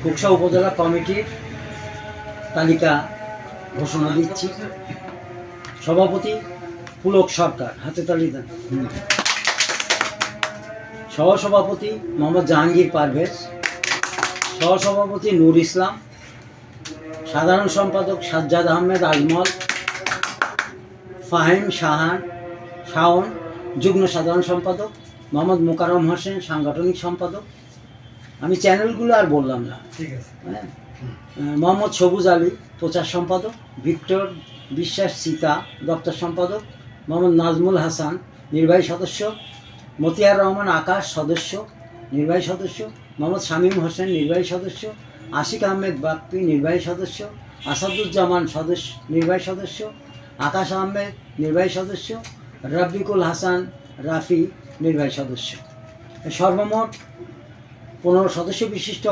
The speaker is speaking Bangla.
কুকসা উপজেলা কমিটির তালিকা ঘোষণা দিচ্ছি সভাপতি পুলক সরকার, হাতে তালি দেন। সহসভাপতি মোহাম্মদ জাহাঙ্গীর পারভেজ, সহসভাপতি নূর ইসলাম, সাধারণ সম্পাদক সাজ্জাদ আহমেদ আজমল, ফাহিম শাহান, শাওন, যুগ্ম সাধারণ সম্পাদক মোহাম্মদ মোকারম হোসেন, সাংগঠনিক সম্পাদক আমি চ্যানেলগুলো আর বললাম না। ঠিক আছে। হ্যাঁ? মোহাম্মদ সবুজ আলী প্রচার সম্পাদক ভিক্টর বিশ্বাস সীতা দপ্তর সম্পাদক মোহাম্মদ নাজমুল হাসান নির্বাহী সদস্য মতিয়ার রহমান আকাশ সদস্য নির্বাহী সদস্য মোহাম্মদ শামীম হোসেন নির্বাহী সদস্য আশিক আহমেদ বাপ্পি নির্বাহী সদস্য আসাদুজ্জামান সদস্য নির্বাহী সদস্য আকাশ আহমেদ নির্বাহী সদস্য রফিকুল হাসান রাফি নির্বাহী সদস্য। সর্বমোট পনেরো সদস্য বিশিষ্ট